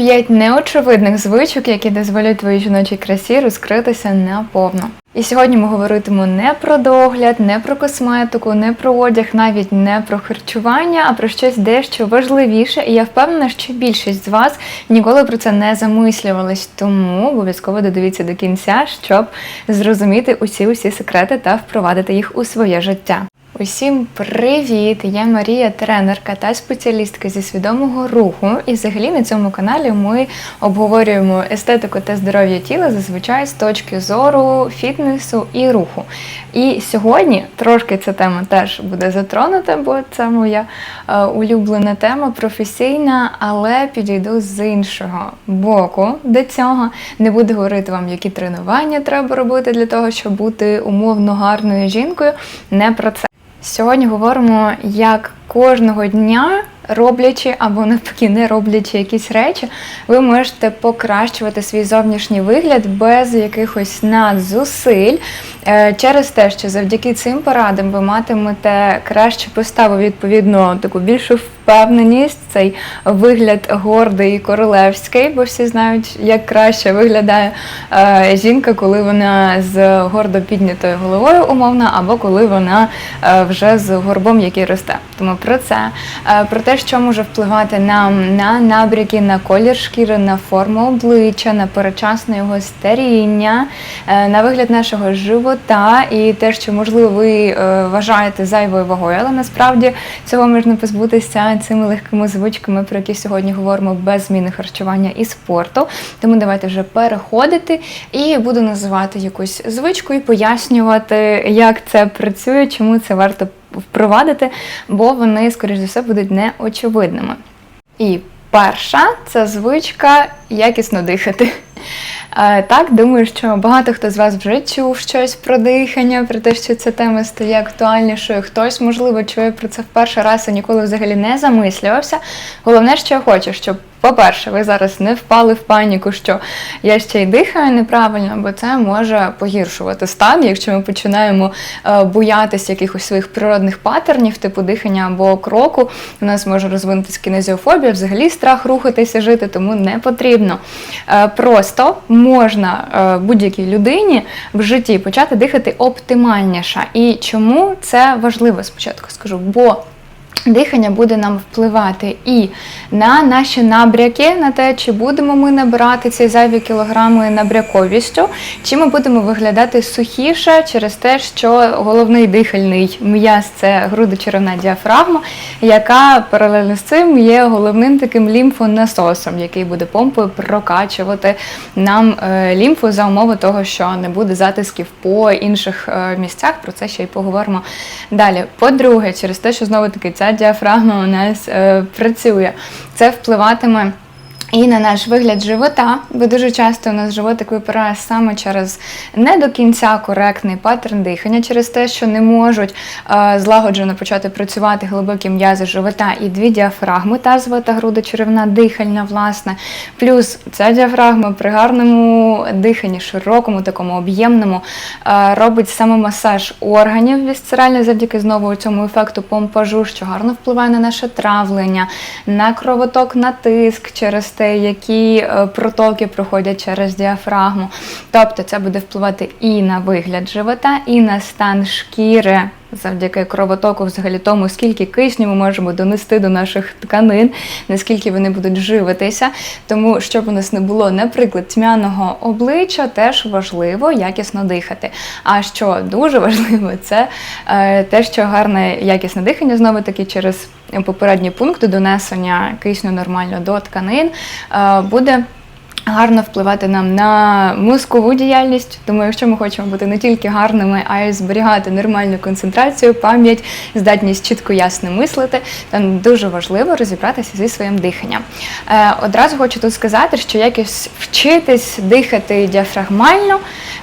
П'ять неочевидних звичок, які дозволять твоїй жіночій красі розкритися наповно. І сьогодні ми говоритимемо не про догляд, не про косметику, не про одяг, навіть не про харчування, а про щось дещо важливіше. І я впевнена, що більшість з вас ніколи про це не замислювались. Тому обов'язково додивіться до кінця, щоб зрозуміти усі усі секрети та впровадити їх у своє життя. Усім привіт! Я Марія, тренерка та спеціалістка зі свідомого руху. І взагалі на цьому каналі ми обговорюємо естетику та здоров'я тіла зазвичай з точки зору фітнесу і руху. І сьогодні трошки ця тема теж буде затронута, бо це моя е, улюблена тема професійна, але підійду з іншого боку до цього. Не буду говорити вам, які тренування треба робити для того, щоб бути умовно гарною жінкою. Не про це. Сьогодні говоримо, як кожного дня, роблячи або навпаки не роблячи якісь речі, ви можете покращувати свій зовнішній вигляд без якихось надзусиль, е, через те, що завдяки цим порадам ви матимете кращу поставу, відповідно, таку більшу впевненість, цей вигляд гордий і королевський, бо всі знають, як краще виглядає е, жінка, коли вона з гордо піднятою головою, умовно, або коли вона е, вже з горбом, який росте. Тому про це, е, про те, що може впливати нам на набряки, на колір шкіри, на форму обличчя, на передчасне його старіння, е, на вигляд нашого живота і те, що можливо ви е, вважаєте зайвою вагою, але насправді цього можна позбутися цими легкими звичками, про які сьогодні говоримо без зміни харчування і спорту. Тому давайте вже переходити і буду називати якусь звичку і пояснювати, як це працює, чому це варто впровадити, бо вони, скоріш за все, будуть неочевидними. І перша це звичка якісно дихати. Так, думаю, що багато хто з вас вже чув щось про дихання, про те, що ця тема стає актуальнішою. Хтось, можливо, чує про це в перший раз і ніколи взагалі не замислювався. Головне, що я хочу, щоб, по-перше, ви зараз не впали в паніку, що я ще й дихаю неправильно, бо це може погіршувати стан, якщо ми починаємо е, боятися якихось своїх природних паттернів, типу дихання або кроку. У нас може розвинутися кінезіофобія, взагалі страх рухатися, жити, тому не потрібно. Е, Просто можна е, будь-якій людині в житті почати дихати оптимальніше. І чому це важливо спочатку скажу? Бо Дихання буде нам впливати і на наші набряки, на те, чи будемо ми набирати ці зайві кілограми набряковістю, чи ми будемо виглядати сухіше через те, що головний дихальний м'яз це грудочеревна діафрагма, яка паралельно з цим є головним таким лімфонасосом, який буде помпою прокачувати нам е, лімфу за умови того, що не буде затисків по інших е, місцях. Про це ще й поговоримо далі. По-друге, через те, що знову таки ця діафрагма у нас е, працює. Це впливатиме. І на наш вигляд живота, бо дуже часто у нас животик випирає саме через не до кінця коректний паттерн дихання, через те, що не можуть е, злагоджено почати працювати глибокі м'язи живота і дві діафрагми, тазова та грудочеревна дихальна, власне. Плюс ця діафрагма при гарному диханні, широкому, такому об'ємному, е, робить саме масаж органів вісцеральний завдяки знову цьому ефекту помпажу, що гарно впливає на наше травлення, на кровоток, на тиск через те, які е, протоки проходять через діафрагму. Тобто це буде впливати і на вигляд живота, і на стан шкіри. Завдяки кровотоку, взагалі тому, скільки кисню ми можемо донести до наших тканин, наскільки вони будуть живитися. Тому, щоб у нас не було, наприклад, тьмяного обличчя, теж важливо якісно дихати. А що дуже важливо, це е, те, що гарне якісне дихання, знову таки через попередні пункти донесення кисню нормально до тканин е, буде. Гарно впливати нам на мозкову діяльність, тому якщо ми хочемо бути не тільки гарними, а й зберігати нормальну концентрацію, пам'ять, здатність чітко ясно мислити, там дуже важливо розібратися зі своїм диханням. Е, одразу хочу тут сказати, що якось вчитись дихати діафрагмально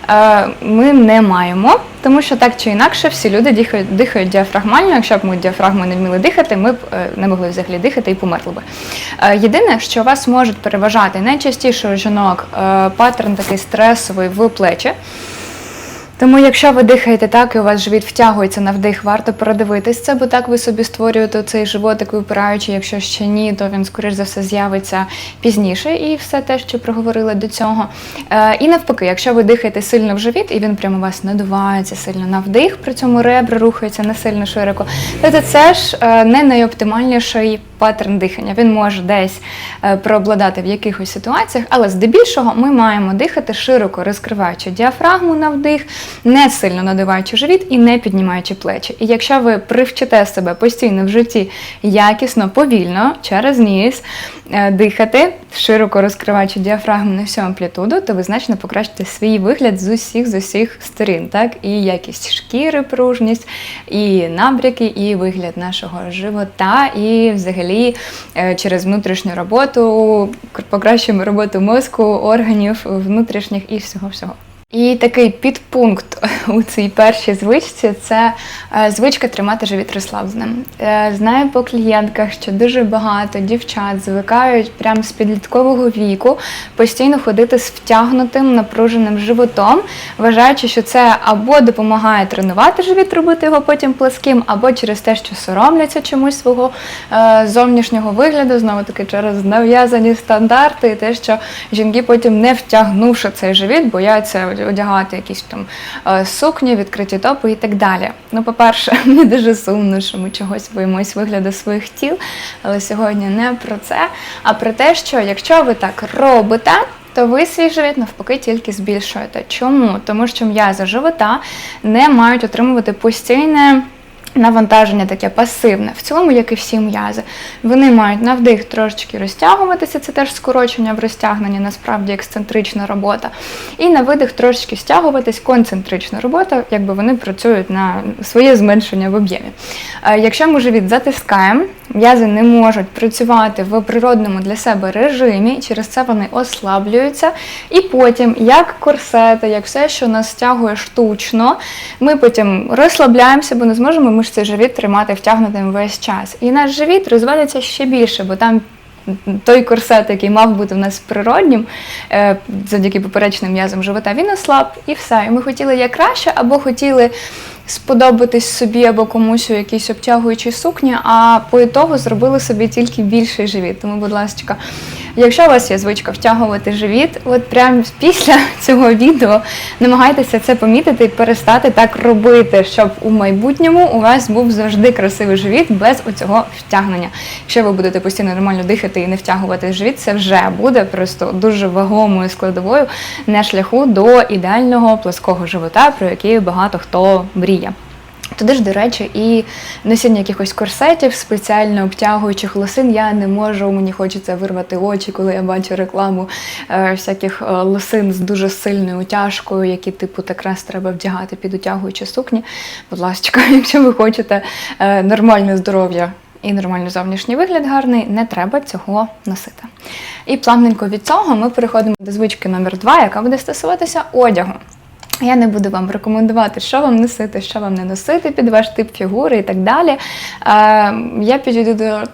е, ми не маємо, тому що так чи інакше всі люди дихають, дихають діафрагмально. Якщо б ми діафрагмою не вміли дихати, ми б е, не могли взагалі дихати і померли би. Е, єдине, що вас можуть переважати найчастіше у жінок е, паттерн такий стресовий в плечі. Тому, якщо ви дихаєте так і у вас живіт втягується на вдих, варто передивитись це, бо так ви собі створюєте цей животик випираючий. Якщо ще ні, то він скоріш за все з'явиться пізніше, і все те, що проговорили до цього. Е, і навпаки, якщо ви дихаєте сильно в живіт, і він прямо у вас надувається сильно на вдих, при цьому ребра рухаються не сильно широко, то це ж е, не найоптимальніший паттерн дихання. Він може десь е, преобладати в якихось ситуаціях, але здебільшого ми маємо дихати широко розкриваючи діафрагму на вдих, не сильно надуваючи живіт і не піднімаючи плечі. І якщо ви привчите себе постійно в житті якісно, повільно, через ніс е, дихати, широко розкриваючи діафрагму на всю амплітуду, то ви значно покращите свій вигляд з усіх з усіх сторін, так і якість шкіри, пружність, і набряки, і вигляд нашого живота, і взагалі е, через внутрішню роботу покращуємо роботу мозку, органів внутрішніх і всього всього. І такий підпункт у цій першій звичці це е, звичка тримати живіт розслабленим. Е, Знаю по клієнтках, що дуже багато дівчат звикають прямо з підліткового віку постійно ходити з втягнутим напруженим животом, вважаючи, що це або допомагає тренувати живіт, робити його потім пласким, або через те, що соромляться чомусь свого е, зовнішнього вигляду, знову таки через нав'язані стандарти, і те, що жінки потім не втягнувши цей живіт, бояться одягати якісь там сукні, відкриті топи і так далі. Ну, по-перше, мені дуже сумно, що ми чогось боїмось вигляду своїх тіл, але сьогодні не про це, а про те, що якщо ви так робите. То ви свій живіт навпаки тільки збільшуєте. Чому? Тому що м'язи живота не мають отримувати постійне навантаження таке пасивне, в цілому, як і всі м'язи. Вони мають на вдих трошечки розтягуватися, це теж скорочення в розтягненні, насправді ексцентрична робота. І на видих трошечки стягуватись, концентрична робота, якби вони працюють на своє зменшення в об'ємі. Е, Якщо ми живіт затискаємо, м'язи не можуть працювати в природному для себе режимі, через це вони ослаблюються. І потім, як корсети, як все, що нас стягує штучно, ми потім розслабляємося, бо не зможемо ми ж цей живіт тримати втягнутим весь час. І наш живіт розвалиться ще більше, бо там. Той корсет, який мав бути в нас природнім, е, завдяки поперечним м'язам живота, він ослаб і все. І ми хотіли як краще, або хотіли сподобатись собі або комусь у якійсь обтягуючій сукні, а по ітогу зробили собі тільки більший живіт. Тому, будь ласка, якщо у вас є звичка втягувати живіт, от прямо після цього відео намагайтеся це помітити і перестати так робити, щоб у майбутньому у вас був завжди красивий живіт без оцього втягнення. Якщо ви будете постійно нормально дихати і не втягувати живіт, це вже буде просто дуже вагомою складовою на шляху до ідеального плоского живота, про який багато хто мріє. Туди ж, до речі, і носіння якихось корсетів, спеціально обтягуючих лосин. Я не можу, мені хочеться вирвати очі, коли я бачу рекламу е, всяких е, лосин з дуже сильною утяжкою, які, типу, якраз треба вдягати під утягуючі сукні. Будь ласка, якщо ви хочете е, нормальне здоров'я. І нормальний зовнішній вигляд гарний, не треба цього носити. І плавненько від цього ми переходимо до звички номер два, яка буде стосуватися одягу. Я не буду вам рекомендувати, що вам носити, що вам не носити під ваш тип фігури і так далі. Я підійду до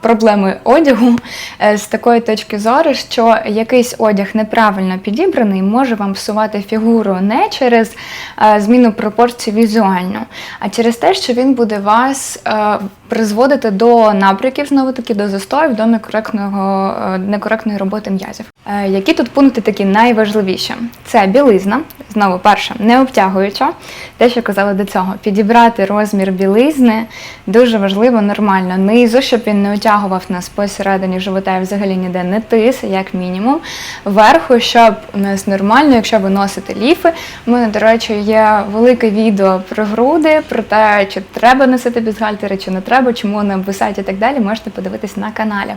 проблеми одягу е, з такої точки зору, що якийсь одяг неправильно підібраний може вам псувати фігуру не через е, зміну пропорцій візуально, а через те, що він буде вас е, призводити до набряків, знову таки до застоїв, до некоректного, е, некоректної роботи м'язів. Е, Які тут пункти такі найважливіші? Це білизна, знову перше, не обтягуюча. Те, що казали до цього, підібрати розмір білизни дуже важливо, нормально. Низу, щоб він не отягував нас посередині живота і взагалі ніде не тис, як мінімум. Верху, щоб у нас нормально, якщо ви носите ліфи. У мене, до речі, є велике відео про груди, про те, чи треба носити бюстгальтери, чи не треба, чому вони обвисають і так далі, можете подивитись на каналі. Е,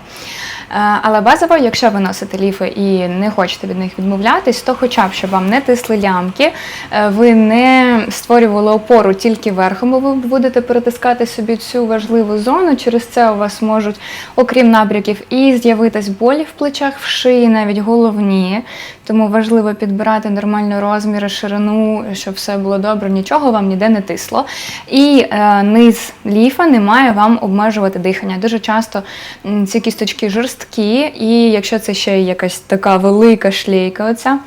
Але базово, якщо ви носите ліфи і не хочете від них відмовлятись, то хоча б щоб вам не тисли лямки, е, ви не створювали опору тільки верхом, бо ви будете перетискати собі цю важливу зону. Через це у вас можуть, окрім набряків, і з'явитись болі в плечах, в шиї, навіть головні. Тому важливо підбирати нормальні розміри, ширину, щоб все було добре, нічого вам ніде не тисло. І е, низ ліфа не має вам обмежувати дихання. Дуже часто ці кісточки жорсткі, і якщо це ще якась така велика шлейка, оця.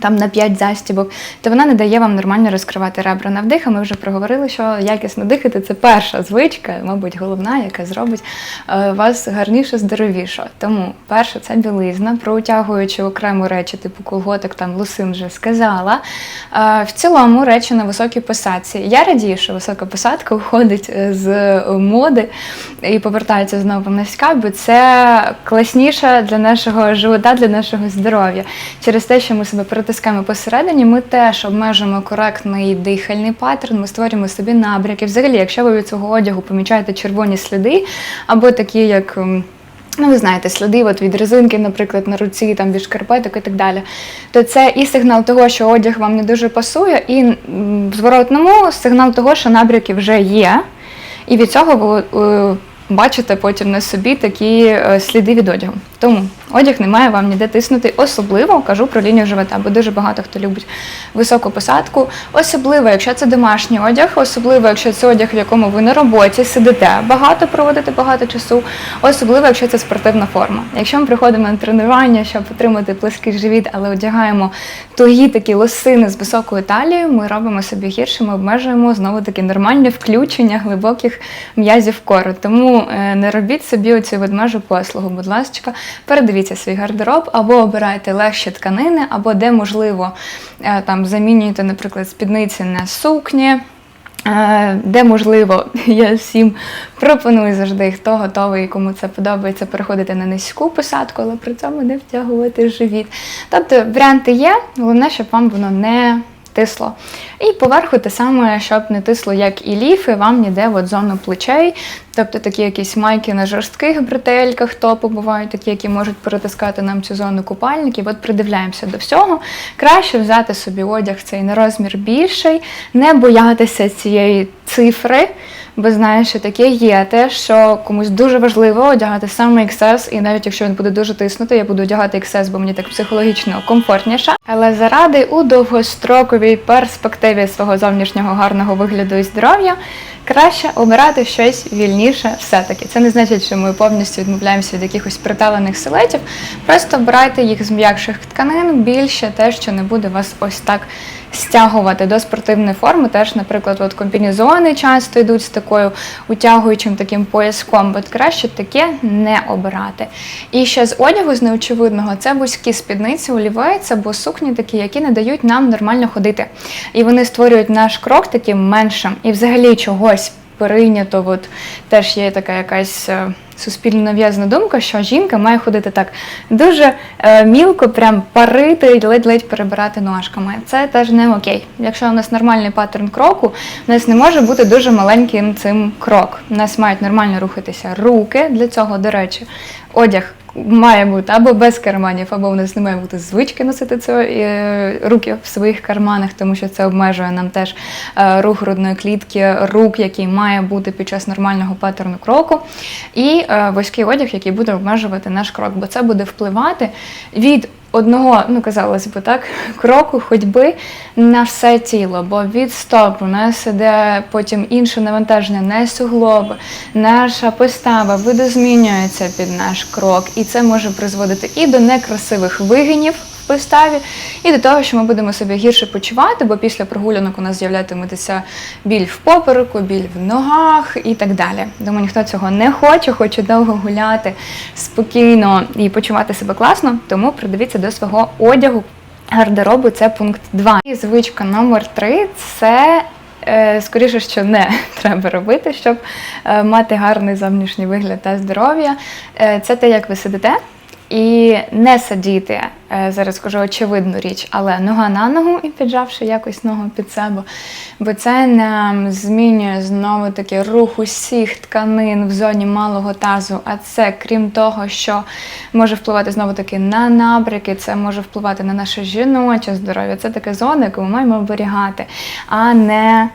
Там на 5 застібок, то вона не дає вам нормально розкривати ребра на вдих. А ми вже проговорили, що якісно дихати це перша звичка, мабуть, головна, яка зробить е, вас гарніше, здоровіше. Тому перше це білизна, про утягуючи окремо речі, типу колготок, там лусин вже сказала. Е, в цілому речі на високій посадці. Я радію, що висока посадка уходить е, з моди і повертається знову низька, бо це класніше для нашого живота, для нашого здоров'я. Через те, що ми себе притискаємо посередині, ми теж обмежуємо коректний дихальний паттерн, ми створюємо собі набряки. Взагалі, якщо ви від свого одягу помічаєте червоні сліди, або такі, як. Ну, ви знаєте, сліди от від резинки, наприклад, на руці, там від шкарпеток і так далі. То це і сигнал того, що одяг вам не дуже пасує, і в зворотному сигнал того, що набряки вже є. І від цього ви е, бачите потім на собі такі е, сліди від одягу. Тому одяг не має вам ніде тиснути. Особливо кажу про лінію живота, бо дуже багато хто любить високу посадку. Особливо, якщо це домашній одяг, особливо, якщо це одяг, в якому ви на роботі сидите, багато проводите багато часу, особливо, якщо це спортивна форма. Якщо ми приходимо на тренування, щоб отримати плеский живіт, але одягаємо тугі такі лосини з високою талією, ми робимо собі гірше, ми обмежуємо знову таки нормальне включення глибоких м'язів кору. Тому е, не робіть собі оцю ведмежу послугу, будь ласка, передивіться свій гардероб або обирайте легші тканини, або де можливо е, там замінюєте, наприклад, спідниці на сукні. Е, Де можливо, я всім пропоную завжди, хто готовий, кому це подобається, переходити на низьку посадку, але при цьому не втягувати живіт. Тобто варіанти є, головне, щоб вам воно не тисло. І поверху те саме, щоб не тисло, як і ліфи, вам ніде от зону плечей, тобто такі якісь майки на жорстких бретельках, топи бувають такі, які можуть перетискати нам цю зону купальників. От придивляємося до всього. Краще взяти собі одяг цей на розмір більший, не боятися цієї цифри. Бо знаєш, що таке є те, що комусь дуже важливо одягати саме XS, і навіть якщо він буде дуже тиснути, я буду одягати XS, бо мені так психологічно комфортніше. Але заради у довгостроковій перспективі свого зовнішнього гарного вигляду і здоров'я краще обирати щось вільніше все-таки. Це не значить, що ми повністю відмовляємося від якихось приталених силетів. Просто обирайте їх з м'якших тканин, більше те, що не буде вас ось так стягувати до спортивної форми. Теж, наприклад, от комбінезони часто йдуть з такою утягуючим таким пояском, от краще таке не обирати. І ще з одягу, з неочевидного, це вузькі спідниці, олівець або сукні такі, які не дають нам нормально ходити. І вони створюють наш крок таким меншим. І взагалі чогось прийнято, от теж є така якась. е, Суспільно нав'язана думка, що жінка має ходити так дуже е, мілко, прям парити і ледь-ледь перебирати ножками. Це теж не окей. Якщо у нас нормальний паттерн кроку, у нас не може бути дуже маленьким цим крок. У нас мають нормально рухатися руки. Для цього, до речі, одяг має бути або без карманів, або в нас не має бути звички носити це, е, руки в своїх карманах, тому що це обмежує нам теж е, рух грудної клітки, рук, який має бути під час нормального паттерну кроку, і е, вузький одяг, який буде обмежувати наш крок, бо це буде впливати від одного, ну казалось би так, кроку ходьби на все тіло, бо від стопу нас іде потім інше навантаження, не суглоби, наша постава видозмінюється під наш крок, і це може призводити і до некрасивих вигинів поставі, і до того, що ми будемо себе гірше почувати, бо після прогулянок у нас з'являтиметься біль в попереку, біль в ногах і так далі. Думаю, ніхто цього не хоче, хоче довго гуляти спокійно і почувати себе класно, тому придивіться до свого одягу. Гардеробу це пункт 2. І звичка номер 3 це е, скоріше, що не треба робити, щоб е, мати гарний зовнішній вигляд та здоров'я. Е, це те, як ви сидите. І не сидіти, е, зараз скажу очевидну річ, але нога на ногу і піджавши якось ногу під себе. Бо це нам змінює знову таки рух усіх тканин в зоні малого тазу. А це, крім того, що може впливати знову таки на набряки, це може впливати на наше жіноче здоров'я. Це така зона, яку ми маємо оберігати, а не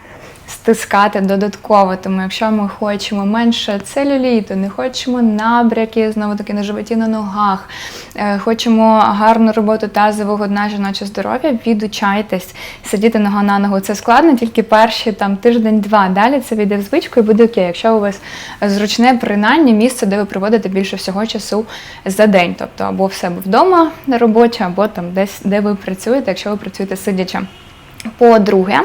стискати додатково. Тому якщо ми хочемо менше целюліту, не хочемо набряки, знову таки на животі на ногах, е, хочемо гарну роботу тазового дна жіноче здоров'я, відучайтесь сидіти нога на ногу. Це складно тільки перші там тиждень-два. Далі це війде в звичку і буде окей. Якщо у вас зручне принаймні місце, де ви проводите більше всього часу за день, тобто або в себе вдома на роботі, або там десь де ви працюєте, якщо ви працюєте сидячи. По-друге,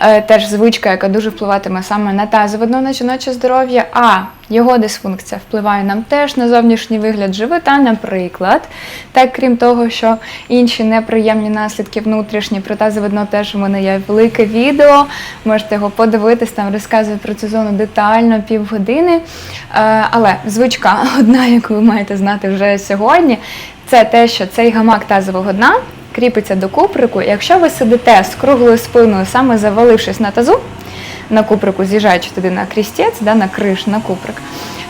е, теж звичка, яка дуже впливатиме саме на тазове дно, на жіноче здоров'я, а його дисфункція впливає нам теж на зовнішній вигляд живота, наприклад. Так, крім того, що інші неприємні наслідки внутрішні про тазове дно теж у мене є велике відео. Можете його подивитись, там розказую про цю зону детально, півгодини. Е, Але звичка одна, яку ви маєте знати вже сьогодні, це те, що цей гамак тазового дна кріпиться до куприку. І Якщо ви сидите з круглою спиною, саме завалившись на тазу, на куприку, з'їжджаючи туди на крістець, да, на криш, на куприк,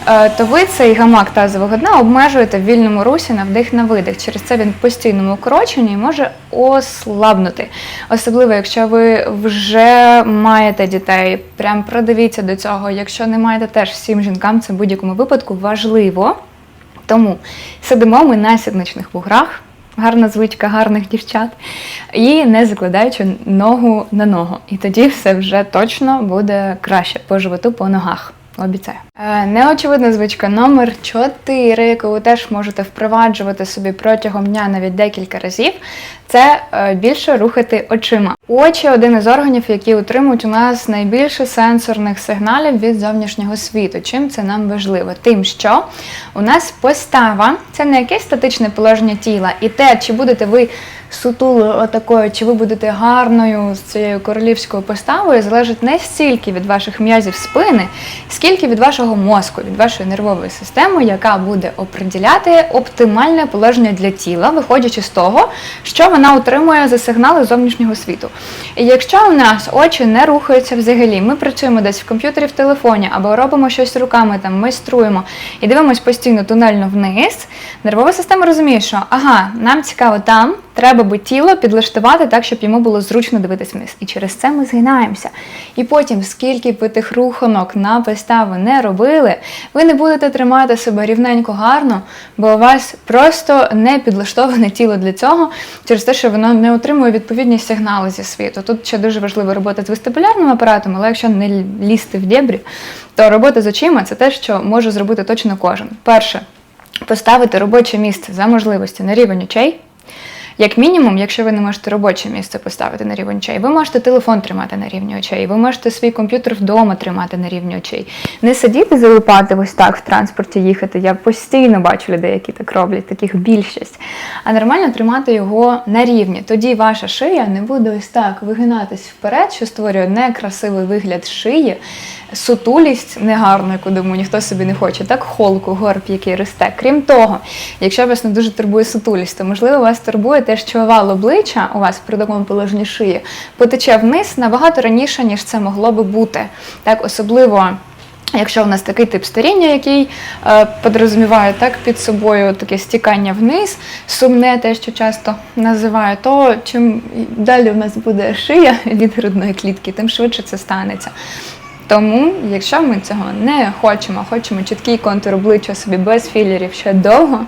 е, то ви цей гамак тазового дна обмежуєте в вільному русі на вдих на видих. Через це він в постійному укороченні і може ослабнути. Особливо, якщо ви вже маєте дітей, прям продивіться до цього. Якщо не маєте, теж всім жінкам це в будь-якому випадку важливо. Тому сидимо ми на сідничних вуграх, гарна звичка гарних дівчат, і не закладаючи ногу на ногу. І тоді все вже точно буде краще по животу, по ногах. Обіцяю. Е, Неочевидна звичка номер 4, яку ви теж можете впроваджувати собі протягом дня навіть декілька разів, це е, більше рухати очима. Очі один із органів, які отримують у нас найбільше сенсорних сигналів від зовнішнього світу. Чим це нам важливо? Тим, що у нас постава це не якесь статичне положення тіла, і те, чи будете ви сутулою отакою, чи ви будете гарною з цією королівською поставою, залежить не стільки від ваших м'язів спини, скільки від вашого мозку, від вашої нервової системи, яка буде оприділяти оптимальне положення для тіла, виходячи з того, що вона отримує за сигнали зовнішнього світу. І якщо у нас очі не рухаються взагалі, ми працюємо десь в комп'ютері, в телефоні, або робимо щось руками, там майструємо і дивимося постійно тунельно вниз, нервова система розуміє, що ага, нам цікаво там. Треба би тіло підлаштувати так, щоб йому було зручно дивитись вниз. І через це ми згинаємося. І потім, скільки б ви тих руханок на поставу не робили, ви не будете тримати себе рівненько гарно, бо у вас просто не підлаштоване тіло для цього, через те, що воно не отримує відповідні сигнали зі світу. Тут ще дуже важлива робота з вестибулярним апаратом, але якщо не лізти в дєбрі, то робота з очима це те, що може зробити точно кожен. Перше, поставити робоче місце за можливості на рівень очей. Як мінімум, якщо ви не можете робоче місце поставити на рівень очей, ви можете телефон тримати на рівні очей, ви можете свій комп'ютер вдома тримати на рівні очей. Не сидіти залипати ось так в транспорті їхати. Я постійно бачу людей, які так роблять, таких більшість. А нормально тримати його на рівні. Тоді ваша шия не буде ось так вигинатись вперед, що створює некрасивий вигляд шиї, сутулість негарну, яку думаю, ніхто собі не хоче, так холку, горб, який росте. Крім того, якщо вас не дуже турбує сутулість, то можливо вас турбує те, що овал обличчя у вас при такому положенні шиї потече вниз набагато раніше, ніж це могло би бути. Так, особливо. Якщо у нас такий тип старіння, який е, подрозуміває так під собою таке стікання вниз, сумне те, що часто називаю, то чим далі у нас буде шия від грудної клітки, тим швидше це станеться. Тому, якщо ми цього не хочемо, хочемо чіткий контур обличчя собі без філерів ще довго,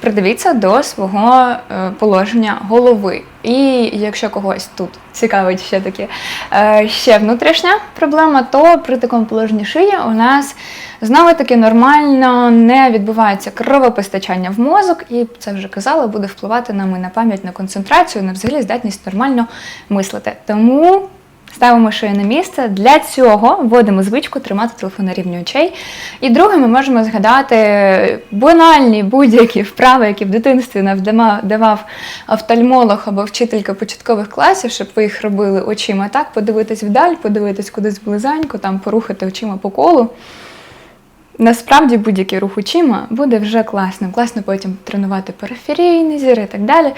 придивіться до свого е, положення голови. І якщо когось тут цікавить ще таке е, ще внутрішня проблема, то при такому положенні шиї у нас знову таки нормально не відбувається кровопостачання в мозок, і це вже казала, буде впливати нам і на пам'ять, на концентрацію, на взагалі здатність нормально мислити. Тому. Ставимо шию на місце. Для цього вводимо звичку тримати телефон на рівні очей. І друге, ми можемо згадати банальні будь-які вправи, які в дитинстві нам давав офтальмолог або вчителька початкових класів, щоб ви їх робили очима так, подивитись вдаль, подивитись кудись близенько, там порухати очима по колу. Насправді будь-який рух очима буде вже класним. Класно потім тренувати периферійний зір і так далі.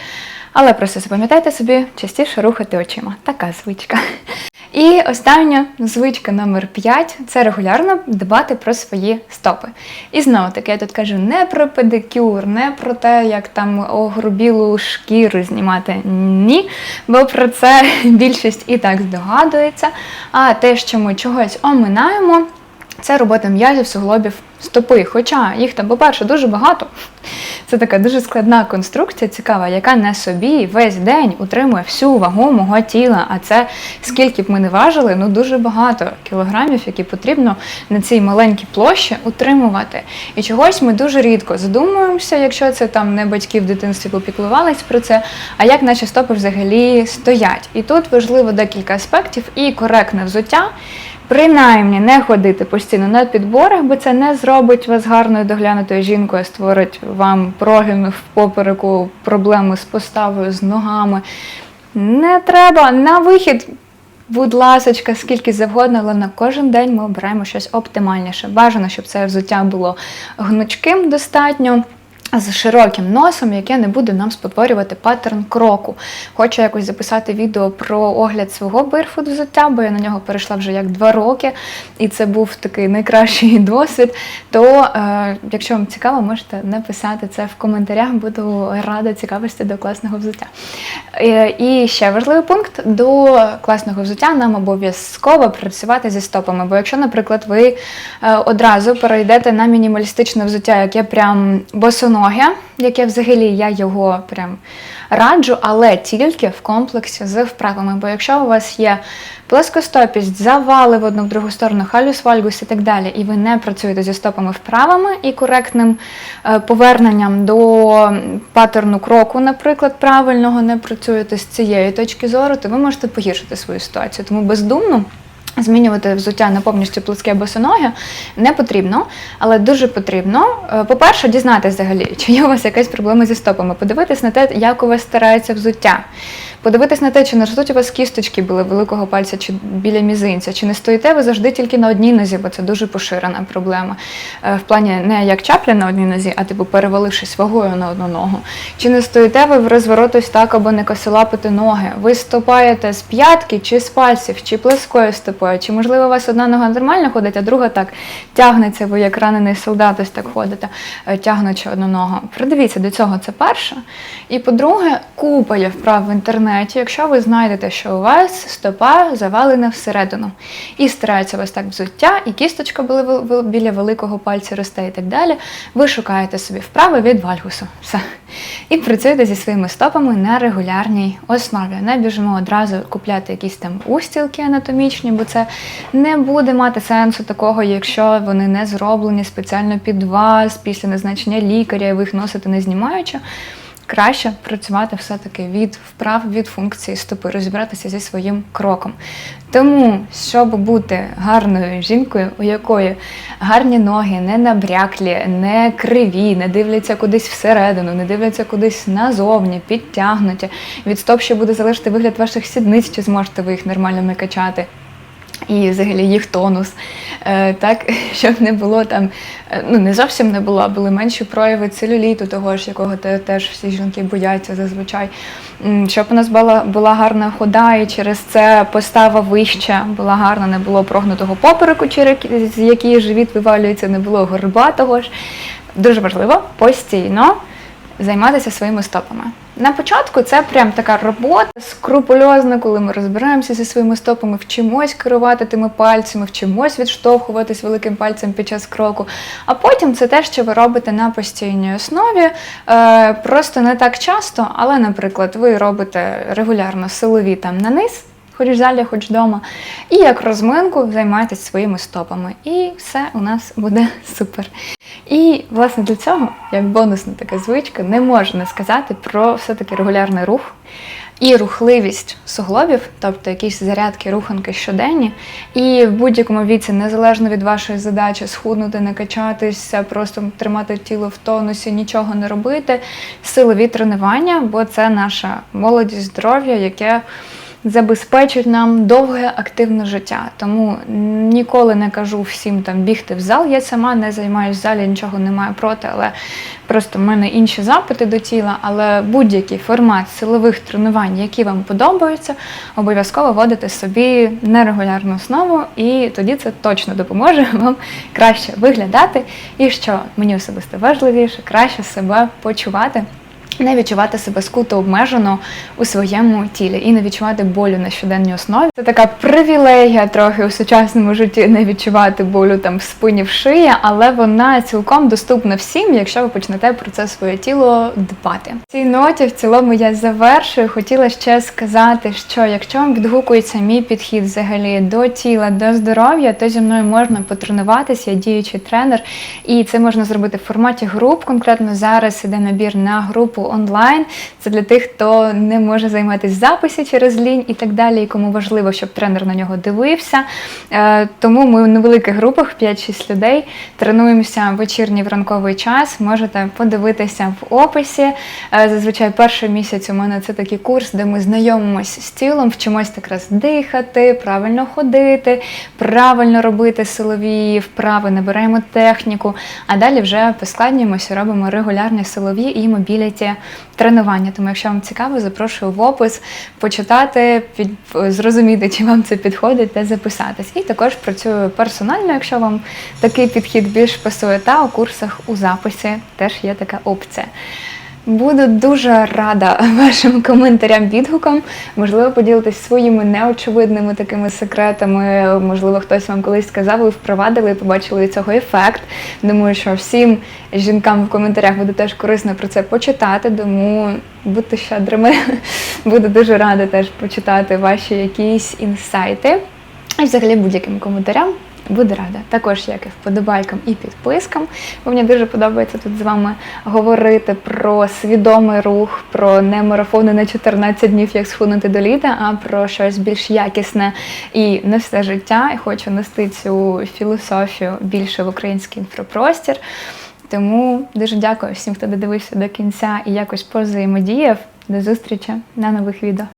Але просто запам'ятайте собі частіше рухати очима. Така звичка. І остання звичка номер 5 це регулярно дбати про свої стопи. І знову таки, я тут кажу не про педикюр, не про те, як там огрубілу шкіру знімати. Ні, бо про це більшість і так здогадується. А те, що ми чогось оминаємо, це робота м'язів, суглобів стопи. Хоча їх там, по-перше, дуже багато. Це така дуже складна конструкція, цікава, яка на собі весь день утримує всю вагу мого тіла. А це скільки б ми не важили, ну дуже багато кілограмів, які потрібно на цій маленькій площі утримувати. І чогось ми дуже рідко задумуємося, якщо це там не батьки в дитинстві попіклувались про це, а як наші стопи взагалі стоять. І тут важливо декілька аспектів і коректне взуття. Принаймні не ходити постійно на підборах, бо це не зробить вас гарною доглянутою жінкою, створить вам прогини в попереку, проблеми з поставою, з ногами. Не треба на вихід. Будь ласочка, скільки завгодно, але на кожен день ми обираємо щось оптимальніше. Бажано, щоб це взуття було гнучким достатньо. З широким носом, яке не буде нам спотворювати паттерн кроку. Хочу якось записати відео про огляд свого бирфут взуття, бо я на нього перейшла вже як два роки, і це був такий найкращий досвід. То, е, якщо вам цікаво, можете написати це в коментарях. Буду рада цікавості до класного взуття. Е, і ще важливий пункт: до класного взуття нам обов'язково працювати зі стопами. Бо якщо, наприклад, ви е, одразу перейдете на мінімалістичне взуття, яке прям босоноге, яке взагалі я його прям раджу, але тільки в комплексі з вправами. Бо якщо у вас є плоскостопість, завали в одну в другу сторону, халюс вальгус і так далі, і ви не працюєте зі стопами вправами і коректним е, поверненням до паттерну кроку, наприклад, правильного не працюєте з цієї точки зору, то ви можете погіршити свою ситуацію. Тому бездумно. Змінювати взуття на повністю плоске босоноги не потрібно, але дуже потрібно. е, По-перше, дізнатися взагалі, чи є у вас якась проблема зі стопами, подивитись на те, як у вас старається взуття, подивитись на те, чи не ростуть у вас кісточки біля великого пальця чи біля мізинця, чи не стоїте ви завжди тільки на одній нозі, бо це дуже поширена проблема. Е, В плані не як чапля на одній нозі, а типу перевалившись вагою на одну ногу. Чи не стоїте ви в розворотись так або не косилапите ноги? Ви ступаєте з п'ятки чи з пальців, чи плескою стопою, чи можливо у вас одна нога нормально ходить, а друга так тягнеться, ви як ранений солдат, ось так ходите, е, тягнучи одну ногу. Придивіться до цього, це перше. І по-друге, купа є вправ в інтернеті, якщо ви знайдете, що у вас стопа завалена всередину. І старається у вас так взуття, і кісточка біля великого пальця росте і так далі. Ви шукаєте собі вправи від вальгусу. Все. І працюєте зі своїми стопами на регулярній основі. Не біжимо одразу купляти якісь там устілки анатомічні, бо це не буде мати сенсу такого, якщо вони не зроблені спеціально під вас після назначення лікаря, і ви їх носите не знімаючи. Краще працювати все-таки від вправ, від функції стопи, розібратися зі своїм кроком. Тому, щоб бути гарною жінкою, у якої гарні ноги не набряклі, не криві, не дивляться кудись всередину, не дивляться кудись назовні, підтягнуті. Від стоп ще буде залежати вигляд ваших сідниць, чи зможете ви їх нормально накачати і взагалі їх тонус. Е, так, щоб не було там, е, ну не зовсім не було, а були менші прояви целюліту, того ж, якого теж всі жінки бояться зазвичай. Щоб у нас була, була гарна хода, і через це постава вища, була гарна, не було прогнутого попереку, через який живіт вивалюється, не було горбатого ж. Дуже важливо постійно займатися своїми стопами. На початку це прям така робота скрупульозна, коли ми розбираємося зі своїми стопами, вчимось керувати тими пальцями, вчимось відштовхуватись великим пальцем під час кроку. А потім це те, що ви робите на постійній основі, е, просто не так часто, але, наприклад, ви робите регулярно силові там на низ. Хоч в залі, хоч вдома. І як розминку займайтесь своїми стопами. І все у нас буде супер. І, власне, для цього, як бонусна така звичка, не можна сказати про все-таки регулярний рух і рухливість суглобів, тобто якісь зарядки, руханки щоденні. І в будь-якому віці, незалежно від вашої задачі, схуднути, не качатися, просто тримати тіло в тонусі, нічого не робити. Силові тренування, бо це наша молодість, здоров'я, яке забезпечить нам довге активне життя. Тому ніколи не кажу всім там бігти в зал. Я сама не займаюся в залі, нічого не маю проти, але просто в мене інші запити до тіла. Але будь-який формат силових тренувань, які вам подобаються, обов'язково вводити собі на регулярну основу, і тоді це точно допоможе вам краще виглядати. І що мені особисто важливіше, краще себе почувати. Не відчувати себе скуто обмежено у своєму тілі і не відчувати болю на щоденній основі. Це така привілегія трохи у сучасному житті не відчувати болю там в спині в шиї, але вона цілком доступна всім, якщо ви почнете про це своє тіло дбати. В цій ноті в цілому я завершую. Хотіла ще сказати, що якщо вам відгукується мій підхід взагалі до тіла, до здоров'я, то зі мною можна потренуватися, я діючий тренер, і це можна зробити в форматі груп. Конкретно зараз іде набір на групу онлайн. Це для тих, хто не може займатися записі через лінь і так далі, і кому важливо, щоб тренер на нього дивився. Е, Тому ми в невеликих групах, 5-6 людей, тренуємося в вечірній в ранковий час. Можете подивитися в описі. Е, Зазвичай перший місяць у мене це такий курс, де ми знайомимося з тілом, вчимось якраз дихати, правильно ходити, правильно робити силові вправи, набираємо техніку, а далі вже поскладнюємося, робимо регулярні силові і мобіліті тренування. Тому, якщо вам цікаво, запрошую в опис почитати, під, зрозуміти, чи вам це підходить, та записатись. І також працюю персонально, якщо вам такий підхід більш пасує, та у курсах у записі теж є така опція. Буду дуже рада вашим коментарям, відгукам. Можливо, поділитесь своїми неочевидними такими секретами. Можливо, хтось вам колись сказав, ви впровадили і побачили від цього ефект. Думаю, що всім жінкам в коментарях буде теж корисно про це почитати, тому будьте щедрими. Буду дуже рада теж почитати ваші якісь інсайти. І взагалі будь-яким коментарям. Буду рада. Також як і вподобайкам і підпискам. Бо мені дуже подобається тут з вами говорити про свідомий рух, про не марафони на 14 днів, як схуднути до літа, а про щось більш якісне і не все життя. І хочу нести цю філософію більше в український інфопростір. Тому дуже дякую всім, хто додивився до кінця і якось позаємодіяв. До зустрічі на нових відео.